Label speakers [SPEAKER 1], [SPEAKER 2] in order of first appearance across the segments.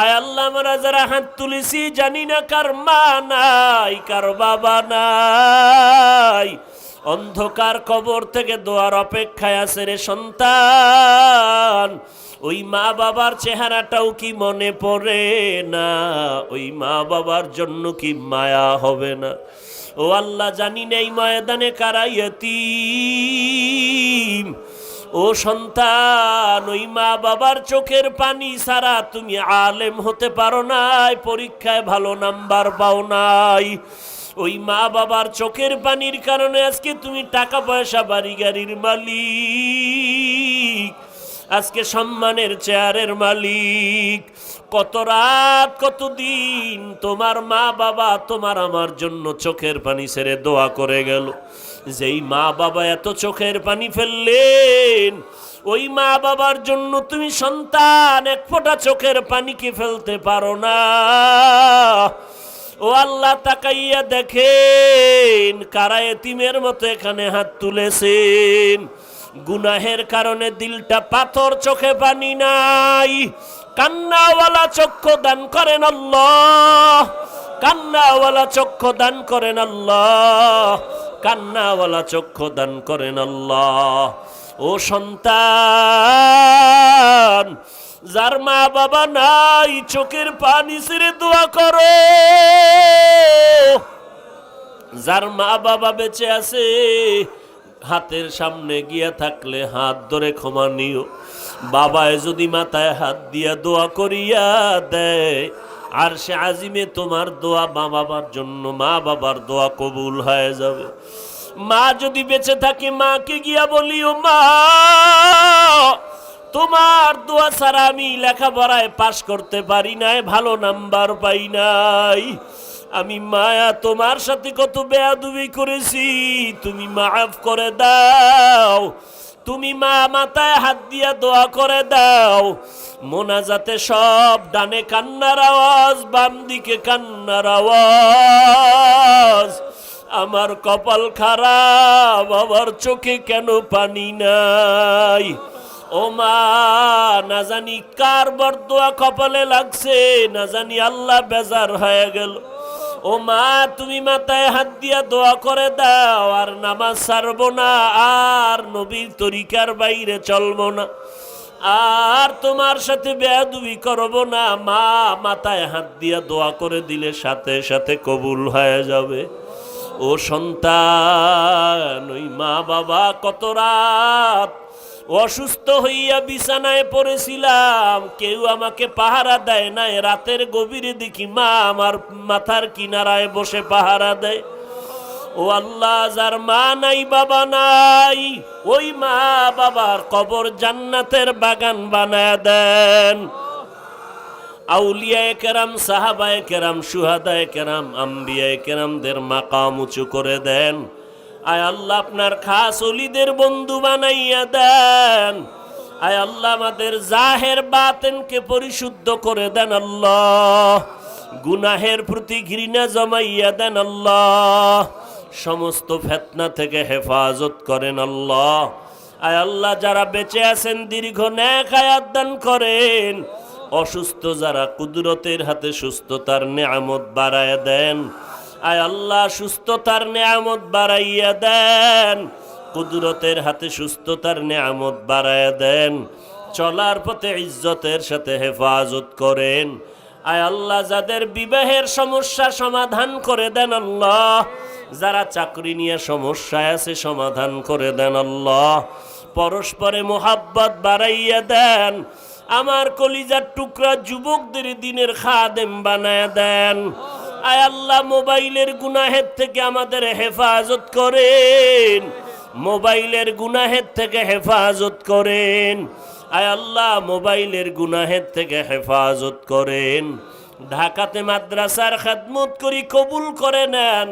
[SPEAKER 1] আয় আল্লাহ আমরা যারা হাত তুলেছি, জানি না কার মা নাই, কার বাবা নাই। অন্ধকার কবর থেকে দোয়ার অপেক্ষায় আছে রে সন্তান। ওই মা বাবার চেহারাটাও কি মনে পড়ে না? ওই মা বাবার জন্য কি মায়া হবে না? ও আল্লাহ, জানি না এই ময়দানে কারাইয়াতিম ও সন্তান, ওই মা বাবার চোখের পানি ছাড়া তুমি আলেম হতে পারো নাই, পরীক্ষায় ভালো নাম্বার পাও নাই। ওই মা বাবার চোখের পানির কারণে আজকে তুমি টাকা পয়সা বাড়ি গাড়ির মালিক। আজকে সম্মানের চেয়ারের মালিক। কত রাত, কত দিন তোমার মা বাবা তোমার আমার জন্য চোখের পানি ছেড়ে দোয়া করে গেল। যেই মা বাবা এত চোখের পানি ফেললেন, ওই মা বাবার জন্য তুমি সন্তান, এক ফোঁটা চোখের পানি কি ফেলতে পারো না? ও আল্লাহ তাকাইয়া দেখেন, কারা এতিমের মতো এখানে হাত তুলেছেন। গুনাহের কারণে দিলটা পাথর চোখে পানি নাই। কান্নাওয়ালা চক্ষু দান করেন আল্লাহ। কান্নাওয়ালা চক্ষু দান করেন আল্লাহ। কান্নাওয়ালা চক্ষু দান করেন আল্লাহ। ও সন্তান, যার মা বাবা নাই, চোখের পানি ছেড়ে দোয়া করো। যার মা বাবা বেঁচে আছে হাতের সামনে গিয়া থাকলে হাত ধরে ক্ষমা নিও। বাবায় যদি মাথায় হাত দিয়া দোয়া করিয়া দেয়, আর সে আজিমে তোমার দোয়া মা বাবার জন্য, মা বাবার দোয়া কবুল হয়ে যাবে। মা যদি বেঁচে থাকে, মাকে গিয়া বলিও, মা, তোমার দোয়া ছাড়া আমি লেখাপড়ায় পাশ করতে পারি নাই, ভালো নাম্বার পাই নাই। আমি মায়া তোমার সাথে কত বেয়াদুবি করেছি। তুমি মাফ করে দাও। তুমি মা মাথায় হাত দিয়া দোয়া করে দাও। মোনাজাতে সব ডানে কান্নার আওয়াজ, বাম দিকে কান্নার আওয়াজ। আমার কপাল খারাপ, আমার চোখে কেন পানি নাই? ও মা, না জানি কার বরদোয়া কপালে লাগছে, না জানি আল্লাহ বেজার হয়ে গেল। ও মা, তুমি মাথায় হাত দিয়া দোয়া করে দাও, আর নামাজ ছাড়বো না, আর নবীর তরিকার বাইরে চলবো না, আর তোমার সাথে বেয়াদুবি করব না। মা, মাথায় হাত দিয়া দোয়া করে দিলে সাথে সাথে কবুল হয়ে যাবে। ও সন্তান, ওই মা বাবা কত রাত অসুস্থ হইয়া বিছানায় পড়েছিলাম। কেউ আমাকে পাহারা দেয় না রাতের গভীরে দেখি মা আমার মাথার কিনারায় বসে পাহারা দেয়। ও আল্লাহ, যার মা নাই, বাবা নাই, ওই মা বাবার কবর জান্নাতের বাগান বানায় দেন। আউলিয়ায় কেরাম, সাহাবায় কেরাম, সুহাদায় কেরাম, আম্বিয়ায় কেরামদের মাকাম উঁচু করে দেন। আয় আল্লাহ আপনার খাস অলিদের বন্ধু বানাইয়া দেন। আয় আল্লাহ আমাদের জাহের বাতেনকে পরিশুদ্ধ করে দেন আল্লাহ। গুনাহের প্রতি ঘৃণা জমাইয়া দেন আল্লাহ। সমস্ত ফেতনা থেকে হেফাজত করেন আল্লাহ। আয় আল্লাহ যারা বেঁচে আছেন, দীর্ঘ ন্যাক আয়াত দান করেন। অসুস্থ যারা কুদরতের হাতে সুস্থতার নেয়ামত বাড়ায় দেন। আয় আল্লাহ সুস্থতার নেয়ামত বাড়াইয়া দেন। কুদরতের হাতে সুস্থতার নেয়ামত বাড়াইয়া দেন। চলার পথে ইজ্জতের সাথে হেফাজত করেন। আয় আল্লাহ, যাদের বিবাহের সমস্যা সমাধান করে দেন আল্লাহ, যারা চাকরি নিয়ে সমস্যায় আছে সমাধান করে দেন আল্লাহ। পরস্পরে মোহাব্বত বাড়াইয়া দেন। আমার কলিজার টুকরা যুবকদের দিনের খাদেম বানায় দেন। আয় আল্লাহ, মোবাইলের গুনাহের থেকে আমাদের হেফাজত করেন। মোবাইলের গুনাহের থেকে হেফাজত করেন। আয় আল্লাহ, মোবাইলের গুনাহের থেকে হেফাজত করেন। ঢাকাতে মাদ্রাসার খেদমত করি কবুল করে নেন।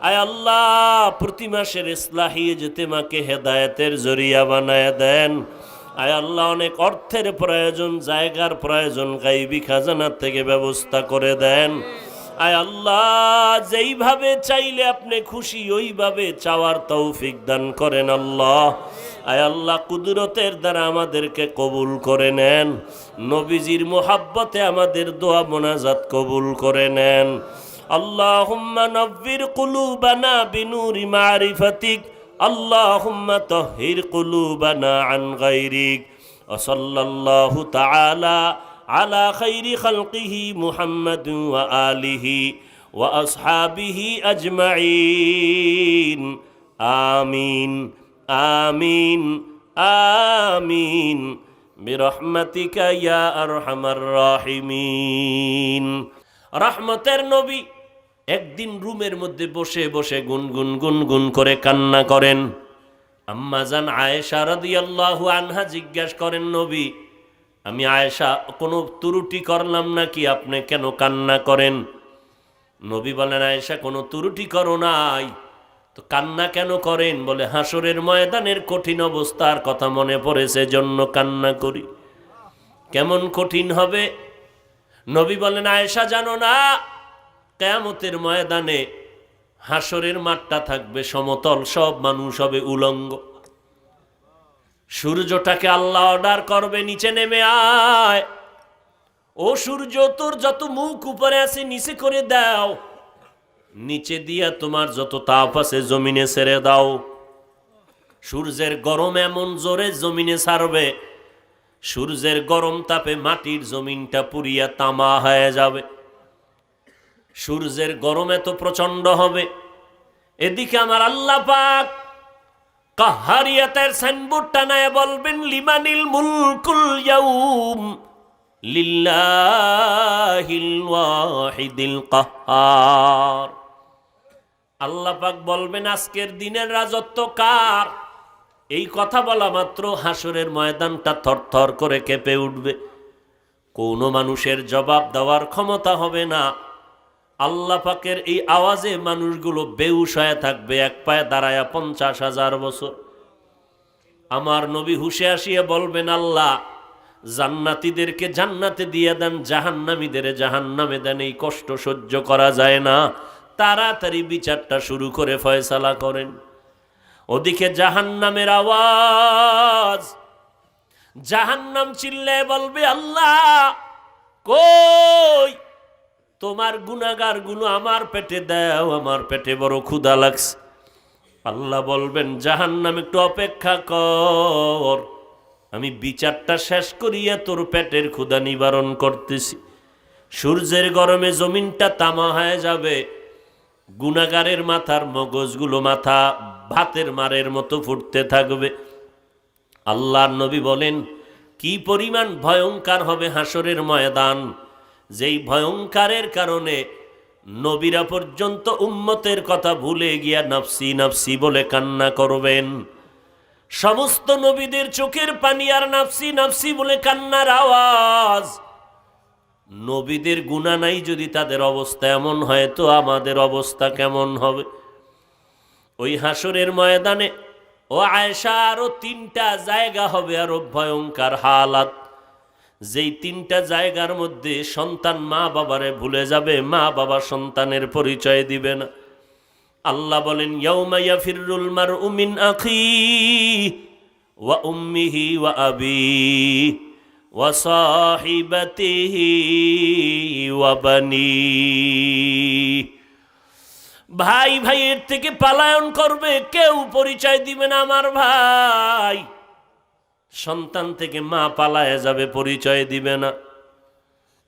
[SPEAKER 1] আয় আল্লাহ, প্রতি মাসের ইসলাহি যেতে মাকে হেদায়েতের জরিয়া বানায় দেন। আয় আল্লাহ, অনেক অর্থের প্রয়োজন, জায়গার প্রয়োজন, গাইবি খাজানার থেকে ব্যবস্থা করে দেন। আয় আল্লাহ যেইভাবে চাইলে আপনি খুশি ওইভাবে চাওয়ার তৌফিক দান করেন আল্লাহ আয় আল্লাহ কুদরতের দ্বারা আমাদেরকে কবুল করে নেন নবীজির মোহাব্বতে আমাদের দোয়া মোনাজাত কবুল করে নেন اللهم نور قلوبنا بنور معرفتك اللهم طهر قلوبنا عن غيرك وصلى الله تعالى আলা খৈরি খলকিহি মুহাম্মদ ওয়া আলিহি ওয়া আসহাবিহি আমিন আমিন আমিন। বিরহমতিকা ইয়া আরহামার রাহিমিন। রহমতের নবী একদিন রুমের মধ্যে বসে বসে গুনগুন গুনগুন করে কান্না করেন। আম্মাজান আয়েশা রাদিয়াল্লাহু আনহা জিজ্ঞাসা করেন, নবী আমি আয়েশা, কোনো ত্রুটি করলাম নাকি? আপনি কেন কান্না করেন? নবী বলেন, আয়েশা, কোনো ত্রুটি করো নাই। তো কান্না কেন করেন? বলে, হাসরের ময়দানের কঠিন অবস্থার কথা মনে পড়েছে জন্য কান্না করি। কেমন কঠিন হবে? নবী বলেন, আয়েশা, জানো না, কেয়ামতের ময়দানে হাসরের মাঠটা থাকবে সমতল, সব মানুষ হবে উলঙ্গ। সূর্যটাকে আল্লাহ অর্ডার করবে, নিচে নেমে আয়। ও সূর্য, তোর যত মুখ উপরে আছে, নিচে করে দাও। নিচে দিয়া তোমার যত তাপ আছে, জমিনে ছেড়ে দাও। সূর্যের গরম এমন জোরে জমিনে ছাড়বে। সূর্যের গরম তাপে মাটির জমিনটা পুরিয়া তামা হয়ে যাবে। সূর্যের গরম এত প্রচণ্ড হবে। এদিকে আমার আল্লাহ পাক কাহারিয়াতের সাইনবোর্ড টানায় বলবেন, লিমানিল মুলকুল ইয়াউম লিল্লাহিল ওয়াহিদিল কাহার। আল্লাহ পাক বলবেন, আজকের দিনের রাজত্ব কার? এই কথা বলা মাত্র হাসরের ময়দানটা থরথর করে কেঁপে উঠবে। কোনো মানুষের জবাব দেওয়ার ক্ষমতা হবে না। আল্লাহ পাকের এই আওয়াজে মানুষগুলো বেউস হয়ে থাকবে, এক পায়ে দাঁড়ায় পঞ্চাশ হাজার বছর। আমার নবী হুশে আসিয়া বলবেন, আল্লাহ, জান্নাতীদেরকে জান্নাতে দিয়ে দেন, জাহান্নামীদের জাহান্নামে দেন, এই কষ্ট সহ্য করা যায় না। তাড়াতাড়ি বিচারটা শুরু করে ফয়সালা করেন। ওদিকে জাহান্নামের আওয়াজ, জাহান্নাম চিল্লে বলবে, আল্লাহ, কই? তোমার গুনাগারগুলো আমার পেটে দাও, আমার পেটে বড় ক্ষুধা লাগছে। আল্লাহ বলবেন, জাহান্নাম, একটু অপেক্ষা কর। আমি বিচারটা শেষ করিয়া তোর পেটের ক্ষুধা নিবারণ করতেছি। সূর্যের গরমে জমিনটা তামা হয়ে যাবে। গুনাগারের মাথার মগজগুলো মাথা ভাতের মারের মতো ফুটতে থাকবে। আল্লাহর নবী বলেন, কি পরিমাণ ভয়ঙ্কর হবে হাসরের ময়দান। যেই ভয়ঙ্করের কারণে নবীরা পর্যন্ত উম্মতের কথা ভুলে গিয়া নাফসি নাফসি বলে কান্না করবেন। সমস্ত নবীদের চোখের পানি আর নাফসি নাফসি বলে কান্নার আওয়াজ। নবীদের গুণা নাই যদি তাদের অবস্থা এমন হয়, তো আমাদের অবস্থা কেমন হবে? ওই হাসরের ময়দানে ও আয়সা আরও তিনটা জায়গা হবে আরও ভয়ঙ্কর হালাত। যেই তিনটা জায়গার মধ্যে সন্তান মা বাবারে ভুলে যাবে, মা বাবা সন্তানের পরিচয় দিবে না। আল্লাহ বলেন মার উমিন আখি ওয়া উম্মিহি ওয়া আবি ওয়া সাহিবাতিহি ওয়া বানি। ভাই ভাইয়ের থেকে পালায়ন করবে, কেউ পরিচয় দিবে না আমার ভাই। সন্তান থেকে মা পালায় যাবে, পরিচয় দিবে না।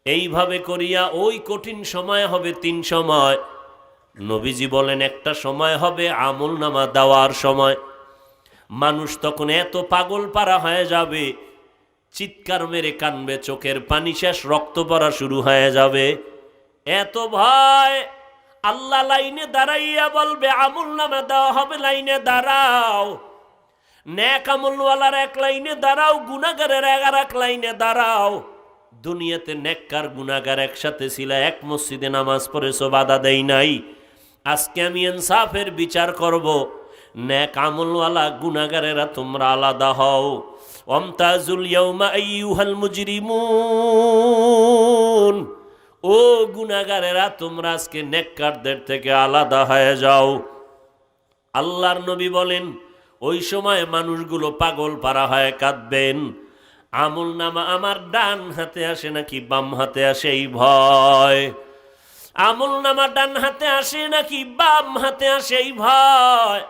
[SPEAKER 1] এইভাবে করিয়া ওই কঠিন সময় হবে তিন সময়। নবীজি বলেন, একটা সময় হবে আমল নামা দেওয়ার সময়। মানুষ তখন এত পাগল পারা হয়ে যাবে, চিৎকার মেরে কানবে, চোখের পানি শেষ, রক্ত পড়া শুরু হয়ে যাবে। এত ভয়, আল্লাহ লাইনে দাঁড়াইয়া বলবে, আমল নামা দেওয়া হবে, লাইনে দাঁড়াও। ন্যাক আমলওয়ালার এক লাইনে দাঁড়াও গুনাগারের এগার এক লাইনে দাঁড়াও। দুনিয়াতে নেককার গুনাগার একসাথে ছিল, এক মসজিদে নামাজ পড়েছো বাধা দেই নাই। আজকে আমি ইনসাফের বিচার করব। ন্যাক আমলওয়ালা গুনাগারেরা তোমরা আলাদা হও। অমতাজুল ইয়াউমা আইয়ুহাল মুজরিমুন। ও গুনাগারেরা তোমরা আজকে নেককারদের থেকে আলাদা হয়ে যাও। আল্লাহর নবী বলেন ওই সময় মানুষগুলো পাগল পারা হয় কাঁদবেন। আমল নামা আমার ডান হাতে আসে নাকি বাম হাতে আসে এই ভয়। আমল নামা ডান হাতে আসে নাকি বাম হাতে আসে এই ভয়।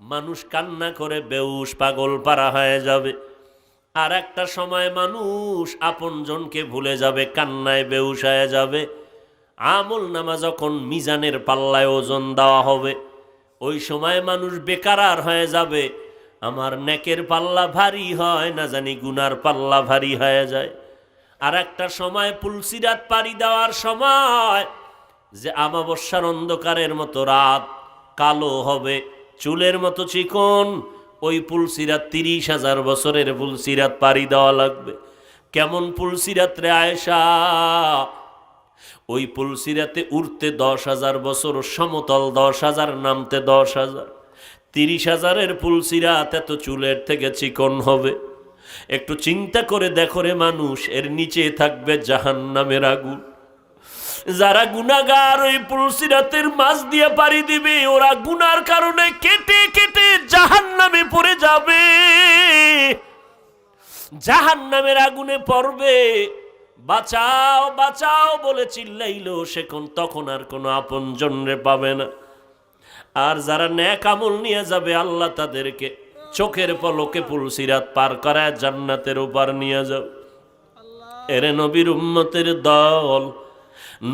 [SPEAKER 1] মানুষ কান্না করে বেউস পাগল পারা হয়ে যাবে। আর একটা সময় মানুষ আপনজনকে ভুলে যাবে, কান্নায় বেউস হয়ে যাবে। আমল নামা যখন মিজানের পাল্লায় ওজন দেওয়া হবে ওই সময় মানুষ বেকারার হয়ে যাবে। আমার নেকের পাল্লা ভারী হয়, না জানি গুনার পাল্লা ভারী হয়ে যায়। আর একটা সময় পুলসিরাত পাড়ি দেওয়ার সময় যে আমাবস্যার অন্ধকারের মতো রাত কালো হবে, চুলের মতো চিকন, ওই পুলসিরাত তিরিশ হাজার বছরের পুলসিরাত পাড়ি দেওয়া লাগবে। কেমন পুলসিরাত রে আয়সা ওই পুলসিরাতে উঠতে দশ হাজার বছর, সমতল দশ হাজার, নামতে দশ হাজার। তিরিশ হাজারের পুলসিরাত এত চুলের থেকে চিকন হবে। একটু চিন্তা করে দেখো রে মানুষ, এর নিচে থাকবে জাহান নামের আগুন। যারা গুনাগার ওই পুলসিরাতের মাছ দিয়ে পাড়ি দিবে, ওরা গুনার কারণে কেটে কেটে জাহান নামে পড়ে যাবে। জাহান নামের আগুনে পড়বে। বাঁচাও বাঁচাও বলে চিল্লাইলো সে কোন তখন আর কোনো আপন জন্যে পাবে না। আর যারা ন্যাক আমল নিয়ে যাবে, আল্লাহ তাদেরকে চোখের পলকে পুলসিরাত পার করায় জান্নাতের উপর নিয়ে যাও। এরে নবীর উম্মতের দল,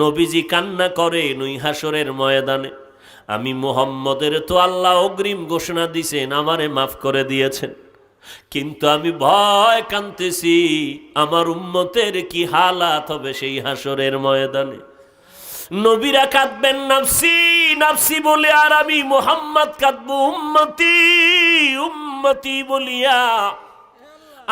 [SPEAKER 1] নবীজি কান্না করে নই হাসরের ময়দানে। আমি মোহাম্মদের তো আল্লাহ অগ্রিম ঘোষণা দিছেন, আমারে মাফ করে দিয়েছেন। কিন্তু আমি ভয় কানতেছি আমার উম্মতের কি হালাত হবে সেই হাসরের ময়দানে? নবীরা কাঁদবেন, নাফসি নাফসি বলে, আর আমি মোহাম্মদ কাঁদবো, উম্মতি উম্মতি বলিয়া।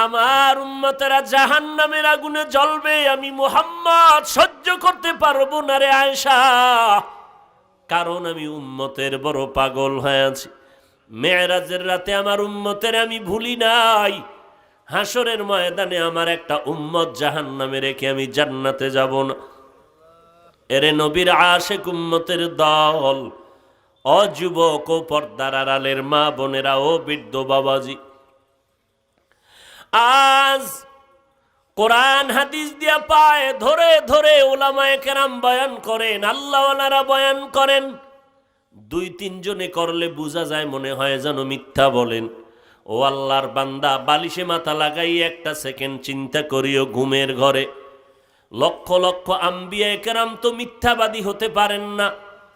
[SPEAKER 1] আমার উম্মতেরা জাহান নামের আগুনে জ্বলবে, আমি মোহাম্মদ সহ্য করতে পারব না রে আয়সা কারণ আমি উম্মতের বড় পাগল হয়ে আছি। মেয়েরাজের রাতে আমার উম্মতের আমি ভুলি নাই। হাসরের ময়দানে আমার একটা উম্মত জাহান নামে রেখে আমি জান্নাতে যাব না। এরে নবীর আশেক উম্মতের দল অযুবক ও পর্দার আড়ালের মা বোনেরা, ও বৃদ্ধ বাবাজি। আজ কোরআন হাদিস দিয়া পায় ধরে ধরে ওলামায় কেরাম বয়ান করেন, আল্লাহওয়ালারা বয়ান করেন দুই তিনজনে করলে বোঝা যায় মনে হয় যেন মিথ্যা বলেন। ও আল্লাহর বান্দা, বালিশে মাথা লাগাই একটা সেকেন্ড চিন্তা করিও ঘুমের ঘরে। লক্ষ লক্ষ আম্বিয়ায় কেরাম তো মিথ্যাবাদী হতে পারেন না।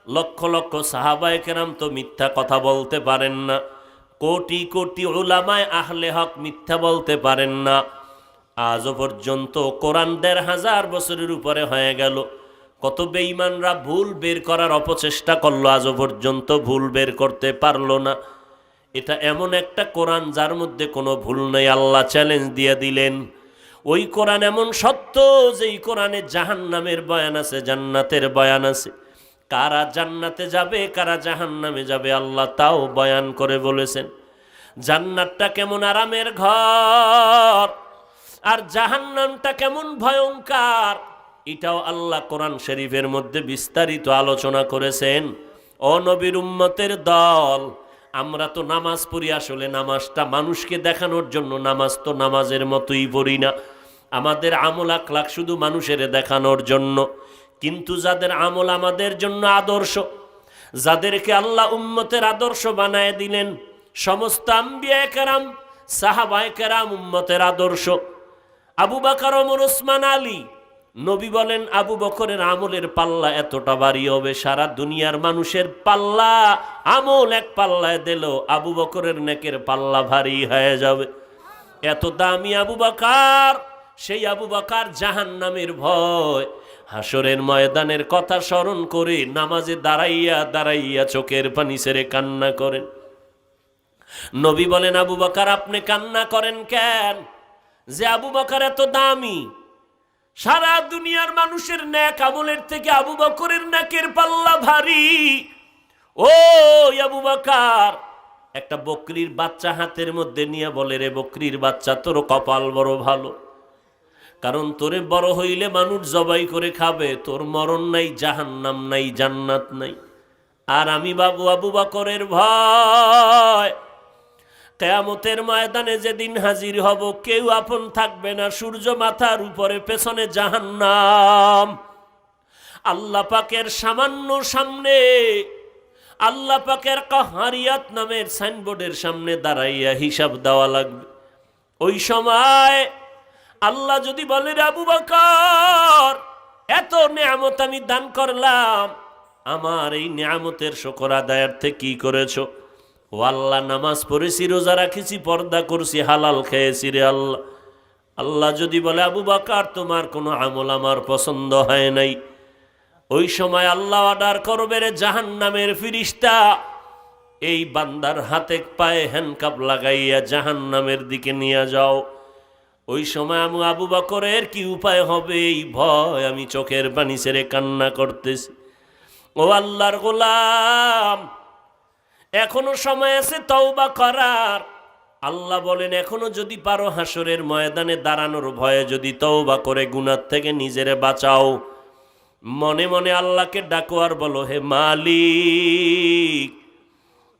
[SPEAKER 1] লক্ষ লক্ষ সাহাবায় কেরাম তো মিথ্যা কথা বলতে পারেন না। কোটি কোটি ওলামায় আহলে হক মিথ্যা বলতে পারেন না। আজও পর্যন্ত কোরআন দেড় হাজার বছরের উপরে হয়ে গেল। কত বেঈমানরা ভুল বের করার অপচেষ্টা করল আজও পর্যন্ত ভুল বের করতে পারল না। এটা এমন একটা কোরআন যার মধ্যে কোনো ভুল নেই, আল্লাহ চ্যালেঞ্জ দিয়ে দিলেন। ওই কোরআন এমন সত্য যে এই কোরআনে জাহান নামের বয়ান আছে, জান্নাতের বয়ান আছে। কারা জান্নাতে যাবে, কারা জাহান নামে যাবে, আল্লাহ তাও বয়ান করে বলেছেন। জান্নাতটা কেমন আরামের ঘর, আর জাহান্নামটা কেমন ভয়ঙ্কর। এটাও আল্লাহ কোরআন শরীফের মধ্যে বিস্তারিত আলোচনা করেছেন। ও নবীর উম্মতের দল, আমরা তো নামাজ পড়ি, আসলে নামাজটা মানুষকে দেখানোর জন্য নামাজ তো নামাজের মতোই পড়ি না। আমাদের আমল আখলাখ শুধু মানুষের দেখানোর জন্য, কিন্তু যাদের আমল আমাদের জন্য আদর্শ, যাদেরকে আল্লাহ উম্মতের আদর্শ বানায় দিলেন, সমস্ত আম্বিয়া কেরাম, সাহাবায় কেরাম উম্মতের আদর্শ। আবু বাকর ওমর, ওসমান আলী নবী বলেন, আবু বকরের আমলের পাল্লা এতটা বাড়ি হবে, সারা দুনিয়ার মানুষের পাল্লা, আমল এক পাল্লায় দিল আবু বকরের নেকের পাল্লা ভারী হয়ে যাবে। এত দামি আবু বাকার, সেই আবু বাকার জাহান নামের ভয়। হাসরের ময়দানের কথা স্মরণ করে নামাজে দাঁড়াইয়া দাঁড়াইয়া চোখের পানি সেরে কান্না করেন। নবী বলেন, আবু বাকার, আপনি কান্না করেন কেন? যে আবু বাকার এত দামি সারা দুনিয়ার মানুষের ন্যাক আমলের থেকে আবু বকরের নাকের পাল্লা ভারী। ও আবু বাকার, একটা বকরির বাচ্চা হাতের মধ্যে নিয়ে বলে, রে বকরির বাচ্চা, তোর কপাল বড় ভালো। কারণ তোরে বড় হইলে মানুষ জবাই করে খাবে। তোর মরণ নাই, জাহান্নাম নাই, জান্নাত নাই। আর আমি বাবু আবু বাকরের ভয়। কেয়ামতের ময়দানে যেদিন হাজির হব, কেউ আপন থাকবে না। সূর্য মাথার উপরে, পেছনে জাহান্নাম। আল্লাহ পাকের সামান্য সামনে, আল্লাহ পাকের কাহারিয়াত নামের সাইনবোর্ডের সামনে দাঁড়াইয়া হিসাব দেওয়া লাগবে। ওই সময় আল্লাহ যদি বলে আবু বকর, এত নিয়ামত আমি দান করলাম, আমার এই নিয়ামতের শকর আদায়ার্থে কি করেছ? ও আল্লাহ, নামাজ পড়েছি, রোজা রাখেছি, পর্দা করছি, হালাল খেয়েছি রে আল্লাহ। আল্লাহ যদি বলে, আবু বাকার, তোমার কোনো আমল আমার পছন্দ হয় নাই। ওই সময় আল্লাহ অর্ডার করবে রে জাহান নামের ফিরিস্তা। এই বান্দার হাতে পায়ে হ্যান্ডকাপ লাগাইয়া জাহান নামের দিকে নিয়ে যাও। ওই সময় আমি আবু বাকরের কি উপায় হবে? এই ভয় আমি চোখের পানি ছেড়ে কান্না করতেছি। ও আল্লাহর গোলাম এখনও সময় আছে তওবা করার। আল্লাহ বলেন, এখনও যদি পারো হাসরের ময়দানে দাঁড়ানোর ভয়ে যদি তওবা করে গুনার থেকে নিজেরে বাঁচাও। মনে মনে আল্লাহকে ডাকো আর বলো, হে মালিক,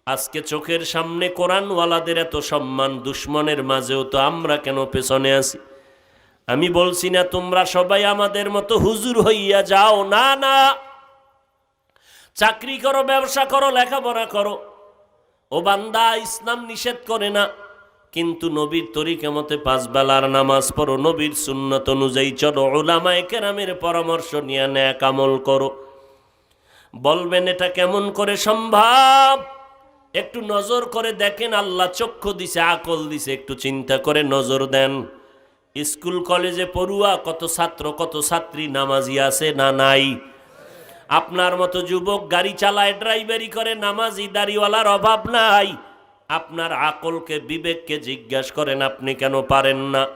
[SPEAKER 1] আজকে চোখের সামনে কোরআনওয়ালাদের এত সম্মান, দুশ্মনের মাঝেও তো আমরা কেন পেছনে আছি? আমি বলছি না, তোমরা সবাই আমাদের মতো হুজুর হইয়া যাও। না না, চাকরি করো, ব্যবসা করো, লেখাপড়া করো। ও বান্দা, ইসলাম নিষেধ করে না। কিন্তু নবীর তরিকে মতে পাঁচ বেলার নামাজ পড়ো, নবীর সুন্নত অনুযায়ী চলো ওলামায় কেরামের পরামর্শ নিয়ে ন্যাক আমল করো। বলবেন, এটা কেমন করে সম্ভব? একটু নজর করে দেখেন, আল্লাহ চক্ষু দিছে, আকল দিছে, একটু চিন্তা করে নজর দেন। স্কুল, কলেজে পড়ুয়া, কত ছাত্র, কত ছাত্রী, নামাজি আছে না নাই? আপনার মতো যুবক গাড়ি চালায়, ড্রাইভারি করে, নামাজি, দাড়িওয়ালার অভাব নাই। আপনার আকলকে, বিবেককে জিজ্ঞাসা করেন, আপনি কেন পারেন না?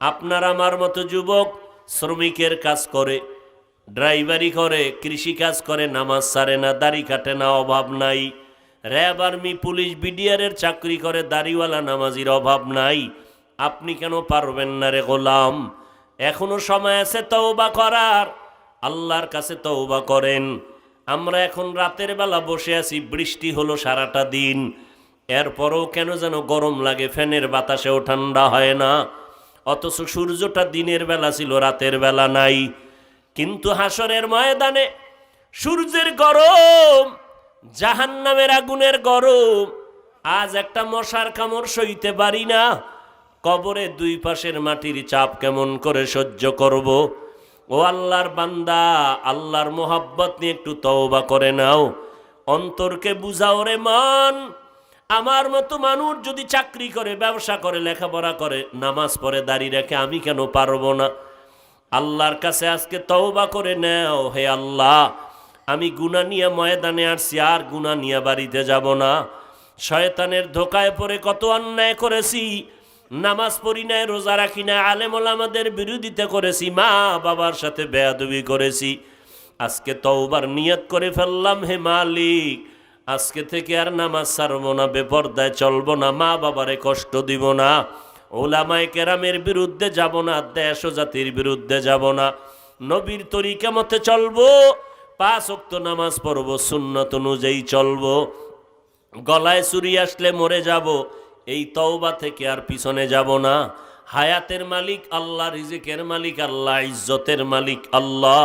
[SPEAKER 1] আপনার আমার মতো যুবক শ্রমিকের কাজ করে, ড্রাইভারি করে, কৃষি কাজ করে, নামাজ সারে না, দাড়ি কাটে না, অভাব নাই। র্যাব আর্মি, পুলিশ বিডিআরের চাকরি করে, দাড়িওয়ালা, নামাজির অভাব নাই। আপনি কেন পারবেন না রে গোলাম? এখনও সময় আছে তওবা করার। আল্লাহর কাছে তওবা করেন। আমরা এখন রাতের বেলা বসে আছি, বৃষ্টি হলো সারাটা দিন। এরপরও কেন যেন গরম লাগে, ফ্যানের বাতাসেও ঠান্ডা হয় না। অথচ সূর্যটা দিনের বেলা ছিল, রাতের বেলা নাই। কিন্তু হাসরের ময়দানে সূর্যের গরম, জাহান্নামের আগুনের গরম, আজ একটা মশার কামড় সইতে পারি না। কবরে দুই পাশের মাটির চাপ কেমন করে সহ্য করব? ও আল্লাহর বান্দা, আল্লাহর মোহাব্বত নিয়ে একটু তওবা করে নাও। অন্তরকে বুঝাও রে মন। আমার মতো মানুষ যদি চাকরি করে, ব্যবসা করে, লেখাপড়া করে, নামাজ পড়ে দাঁড়িয়ে রেখে, আমি কেন পারব না? আল্লাহর কাছে আজকে তওবা করে নেও, হে আল্লাহ। আমি গুনা নিয়ে ময়দানে আসছি, আর গুনা নিয়ে বাড়িতে যাব না। শয়তানের ধোকায় পড়ে কত অন্যায় করেছি। নামাজ পড়ি নাই, রোজা রাখি না আলেমল আমাদের বিরোধিতা করেছি, মা বাবার সাথে বেয়াদবি করেছি। আজকে তওবার নিয়ত করে ফেললাম হে মালিক। আজকে থেকে আর নামাজ ছাড়বো না, বেপর্দায় চলবো না, মা বাবারে কষ্ট দিব না। ওলামায় কেরামের বিরুদ্ধে যাব না, দেশ ও জাতির বিরুদ্ধে যাব না। নবীর তরিকা মতে চলবো, পাঁচ অক্ত নামাজ পড়ব, সুন্নত অনুযায়ী চলবো। গলায় চুরি আসলে মরে যাব এই তওবা থেকে আর পিছনে যাব না। হায়াতের মালিক আল্লাহ, রিজিকের মালিক আল্লাহ, ইজ্জতের মালিক আল্লাহ।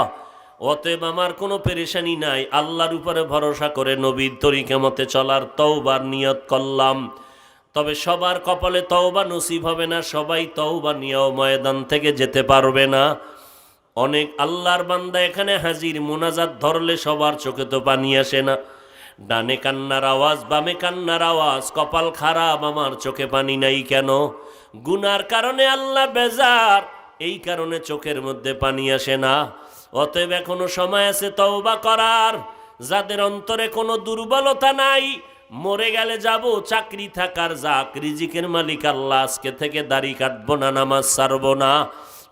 [SPEAKER 1] অতএব আমার কোনো পেরেশানি নাই। আল্লাহর উপরে ভরসা করে নবীর তরিকা মতে চলার তওবার নিয়ত করলাম। তবে সবার কপালে তওবা নসিব হবে না, সবাই তওবা নিয়েও ময়দান থেকে যেতে পারবে না। অনেক আল্লাহর বান্দা এখানে হাজির, মোনাজাত ধরলে সবার চোখে তো পানি আসে না। ডানে কান্নার আওয়াজ, বামে কান্নার আওয়াজ, কপাল খারাপ, আমার চোখে পানি নাই কেন? গুনার কারণে আল্লাহ বেজার, এই কারণে চোখের মধ্যে পানি আসে না। অতএব এখনও সময় আছে তওবা করার। যাদের অন্তরে কোনো দুর্বলতা নাই, মরে গেলে যাব, চাকরি থাকার যাক, রিজিকের মালিক আল্লাহ, আজকে থেকে দাড়ি কাটবো না, নামাজ সারবো না।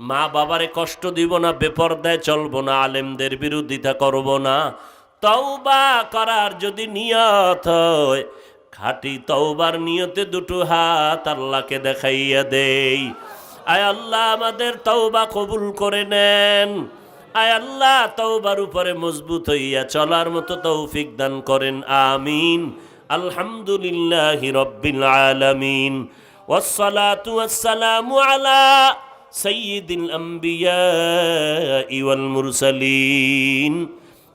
[SPEAKER 1] মা বাবারে কষ্ট দিব না, বেপরদায় চলবো না, আলেমদের বিরোধিতা করব না। তওবা করার যদি নিয়ত হয় খাটি তওবার নিয়তে দুটো হাত আল্লাহকে দেখাইয়া দেই আয় আল্লাহ আমাদের তওবা কবুল করে নেন আয় আল্লাহ তওবার উপরে মজবুত হইয়া চলার মতো তৌফিক দান করেন আমিন আলহামদুলিল্লাহি রব্বিল আলামিন والصلاة والسلام على سيد الأنبياء والمرسلين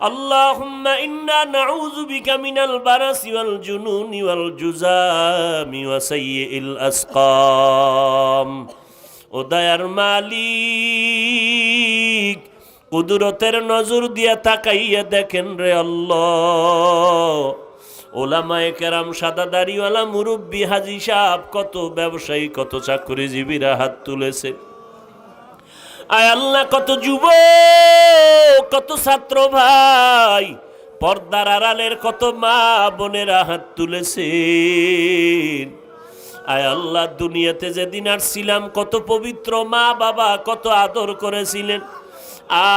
[SPEAKER 1] اللهم إنا نعوذ بك من البرس والجنون والجزام وسيء الأسقام ও দয়ার মালিক কুদরতের নজর দিয়া তাকাইয়া দেখেন রে আল্লাহ ওলামায়ে কেরাম সাদা দাড়িওয়ালা মুরব্বী হাজি সাহেব কত ব্যবসায়ী কত চাকরিজীবীরা হাত তুলেছে আয় আল্লাহ, কত যুব কত ছাত্র ভাই। পর্দার আড়ালের কত মা বোনেরা হাত তুলেছেন। আয় আল্লাহ, দুনিয়াতে যেদিন আসছিলাম, কত পবিত্র মা বাবা কত আদর করেছিলেন।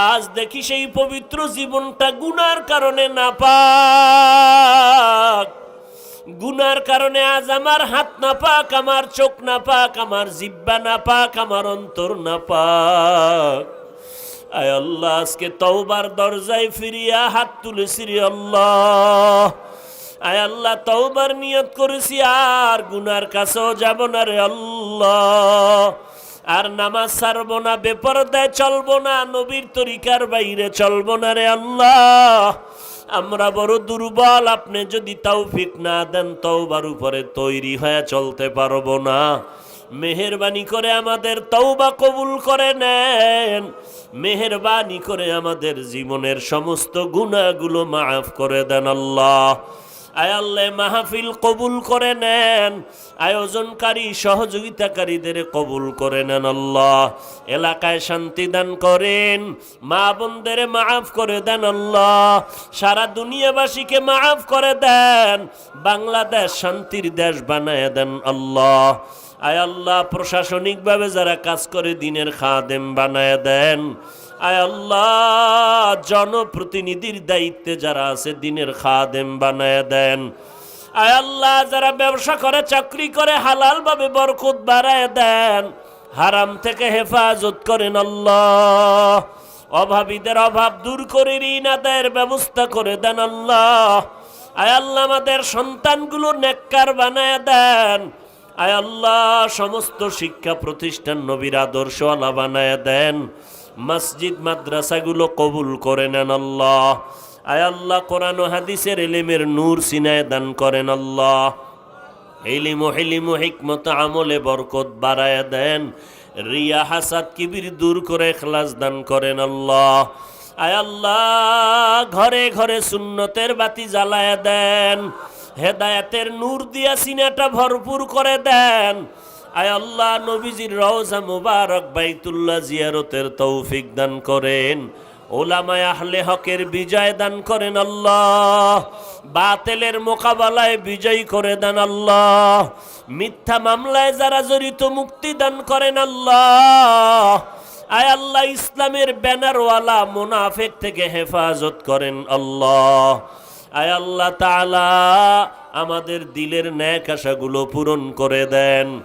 [SPEAKER 1] আজ দেখি সেই পবিত্র জীবনটা গুনার কারণে না পাক গুনার কারণে আজ আমার হাত না পাক, আমার চোখ না পাক, আমার জিব্বা না পাক, আমার অন্তর না পাক। আয় আল্লাহ, আজকে তওবার দরজায় ফিরিয়া হাত তুলেছি রে আল্লাহ। আয় আল্লাহ, তওবার নিয়ত করেছি, আর গুনার কাছেও যাব না রে আল্লাহ। আর নামাজ ছাড়বো না, বেপরদায় চলবো না, নবীর তরিকার বাইরে চলবো না রে আল্লাহ। আমরা বড় দুর্বল, আপনি যদি তাও তৌফিক না দেন, তওবার উপরে তৈরি হয়ে চলতে পারব না। মেহরবানি করে আমাদের তৌবা কবুল করে নেন। মেহরবানি করে আমাদের জীবনের সমস্ত গুণাগুলো মাফ করে দেন আল্লাহ। আয় আল্লাহ মাহফিল কবুল করে নেন। আয়োজনকারী, সহযোগিতাকারীদের কবুল করে নেন আল্লাহ। এলাকায় শান্তি দান করেন, মা বোনদের মাফ করে দেন আল্লাহ। সারা দুনিয়াবাসীকে মাফ করে দেন, বাংলাদেশ শান্তির দেশ বানায় দেন আল্লাহ। আয় আল্লাহ, প্রশাসনিকভাবে যারা কাজ করে দিনের খাদেম বানায় দেন। আয় আল্লাহ, জনপ্রতিনিধির দায়িত্বে যারা আছে, দিনের খাদেম বানায় দেন। আয় আল্লাহ, যারা ব্যবসা করে, চাকরি করে হালাল ভাবে বরকত বাড়ায় দেন। হারাম থেকে হেফাজত করেন আল্লাহ। অভাবীদের অভাব দূর করে ঋণ আদায়ের ব্যবস্থা করে দেন আল্লাহ। আয় আল্লাহ, আমাদের সন্তানগুলো নেককার বানায় দেন। আয় আল্লাহ, সমস্ত শিক্ষা প্রতিষ্ঠান নবীর আদর্শওয়ালা বানায় দেন। মসজিদ মাদ্রাসাগুলো কবুল করে নেন আল্লাহ। আয় আল্লাহ, কোরআন হাদিসের এলিমের নূর সিনায় দান করেন আল্লাহ। এলিম হেলিম হিকমত আমলে বরকত বাড়ায় দেন। রিয়া হাসাদ কিবির দূর করে খেলাস দান করেন আল্লাহ। আয় আল্লাহ, ঘরে ঘরে সুন্নতের বাতি জ্বালায় দেন। হেদায়াতের নূর দিয়া সিনাটা ভরপুর করে দেন। আয় আল্লাহ নবীজির রওজা মুবারক বাইতুল্লাহ জিয়ারতের তৌফিক দান করেন। ওলামায় আহলে হকের বিজয় দান করেন আল্লাহ। বাতেলের মোকাবেলায় বিজয় করে দেন আল্লাহ। মিথ্যা মামলায় যারা জড়িত মুক্তি দান করেন আল্লাহ। আয় আল্লাহ ইসলামের ব্যানারওয়ালা মুনাফেক থেকে হেফাজত করেন আল্লাহ। আয় আল্লাহ তাআলা আমাদের দিলের ন্যাক আশাগুলো পূরণ করে দেন।